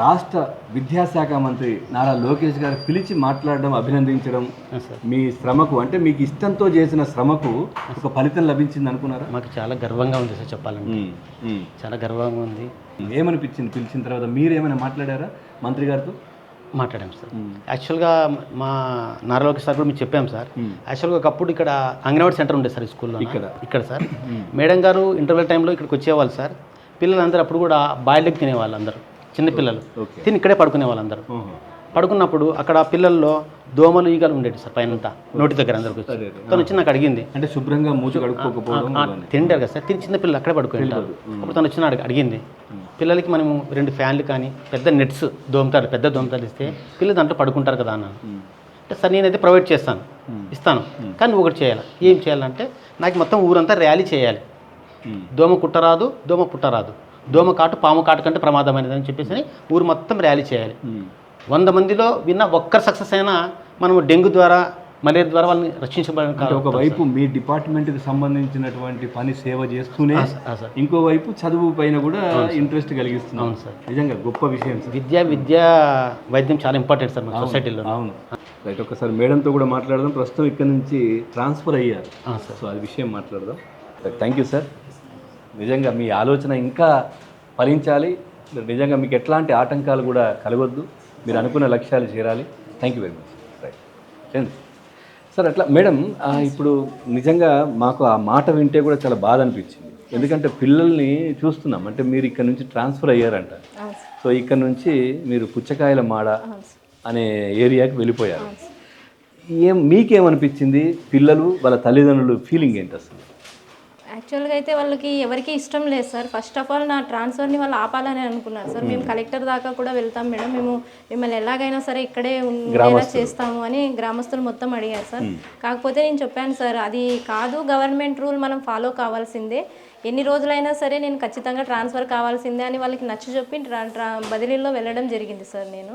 రాష్ట్ర విద్యాశాఖ మంత్రి నారా లోకేష్ గారు పిలిచి మాట్లాడడం అభినందించడం మీ శ్రమకు అంటే మీకు ఇష్టంతో చేసిన శ్రమకు ఒక ఫలితం లభించింది అనుకున్నారా? మాకు చాలా గర్వంగా ఉంది సార్ చెప్పాలంటే. చాలా గర్వంగా ఉంది. ఏమనిపించింది పిలిచిన తర్వాత? మీరు ఏమైనా మాట్లాడారా మంత్రి గారితో? మాట్లాడాం సార్. యాక్చువల్గా మా నారా లోకేష్ సార్ కూడా మీకు చెప్పాం సార్. యాక్చువల్గా ఒకప్పుడు ఇక్కడ అంగన్వాడీ సెంటర్ ఉండే సార్ ఈ స్కూల్లో. ఇక్కడ? ఇక్కడ సార్. మేడం గారు ఇంటర్వెల్ టైంలో ఇక్కడికి వచ్చేవాళ్ళు సార్. పిల్లలందరూ అప్పుడు కూడా బాయిల్డ్ తినేవాళ్ళు అందరూ. చిన్న పిల్లలు. ఓకే. తిని ఇక్కడే పడుకునే వాళ్ళందరూ. పడుకున్నప్పుడు అక్కడ పిల్లల్లో దోమలు ఈగలు ఉండేవి సార్ పైన నోటి దగ్గర అందరికి. తను వచ్చి నాకు అడిగింది. అంటే శుభ్రంగా కడుక్కోకపోవడం ఆ, తింటారు కదా సార్. తిని చిన్న పిల్లలు అక్కడే పడుకుంటారు అప్పుడు తను వచ్చిన అడిగి- అడిగింది. పిల్లలకి మనము రెండు ఫ్యాన్లు కానీ పెద్ద నెట్స్ దోమతారు పెద్ద దోమతారు ఇస్తే పిల్లలు దాంట్లో పడుకుంటారు కదా అన్నాను. అంటే సార్ నేనైతే ప్రొవైడ్ చేస్తాను. ఇస్తాను. కానీ ఒకటి చేయాలి. ఏం చేయాలంటే నాకు మొత్తం ఊరంతా ర్యాలీ చేయాలి. దోమ కుట్టరాదు దోమ పుట్టరాదు. దోమ కాటు పాము కాటు కంటే ప్రమాదమైనది అని చెప్పేసి ఊరు మొత్తం ర్యాలీ చేయాలి. వంద మందిలో విన్న ఒక్కరు సక్సెస్ అయినా మనము డెంగ్యూ ద్వారా మలేరియా ద్వారా వాళ్ళని రక్షించబడడం అంటే ఒకవైపు మీ డిపార్ట్మెంట్కి సంబంధించినటువంటి పని సేవ చేస్తూనే ఇంకోవైపు చదువు పైన కూడా ఇంట్రెస్ట్ కలిగిస్తున్నాం. అవును సార్. నిజంగా గొప్ప విషయం సార్. విద్య విద్య వైద్యం చాలా ఇంపార్టెంట్ సార్ మన సొసైటీలో అవును. రైట్ ఒకసారి మేడంతో కూడా మాట్లాడదాం. ప్రస్తుతం ఇక్కడ నుంచి ట్రాన్స్ఫర్ అయ్యారు. సార్. సో అది విషయం మాట్లాడదాం. Thank you sir. నిజంగా మీ ఆలోచన ఇంకా ఫలించాలి. నిజంగా మీకు ఎట్లాంటి ఆటంకాలు కూడా కలగొద్దు. మీరు అనుకున్న లక్ష్యాలు చేరాలి. Thank you very much right sir అట్లా మేడం ఇప్పుడు నిజంగా మాకు ఆ మాట వింటే కూడా చాలా బాధ అనిపించింది. ఎందుకంటే పిల్లల్ని చూస్తున్నాం. అంటే మీరు ఇక్కడ నుంచి ట్రాన్స్ఫర్ అయ్యారంట. సో ఇక్కడ నుంచి మీరు పుచ్చకాయల మాడ అనే ఏరియాకి వెళ్ళిపోయారు. ఏం మీకేమనిపించింది? పిల్లలు వాళ్ళ తల్లిదండ్రులు ఫీలింగ్ ఏంటి అసలు? యాక్చువల్గా అయితే వాళ్ళకి ఎవరికి ఇష్టం లేదు సార్. ఫస్ట్ ఆఫ్ ఆల్ నా ట్రాన్స్ఫర్ని వాళ్ళు ఆపాలని అనుకున్నారు సార్. మేము కలెక్టర్ దాకా కూడా వెళ్తాం మేడం. మేము మిమ్మల్ని ఎలాగైనా సరే ఇక్కడే ఉండేలా చేస్తాము అని గ్రామస్తులు మొత్తం అడిగారు సార్. కాకపోతే నేను చెప్పాను సార్ అది కాదు. గవర్నమెంట్ రూల్ మనం ఫాలో కావాల్సిందే. ఎన్ని రోజులైనా సరే నేను ఖచ్చితంగా ట్రాన్స్ఫర్ కావాల్సిందే అని వాళ్ళకి నచ్చ చెప్పి ట్రా ట్రా బదిలీలో వెళ్ళడం జరిగింది సార్ నేను.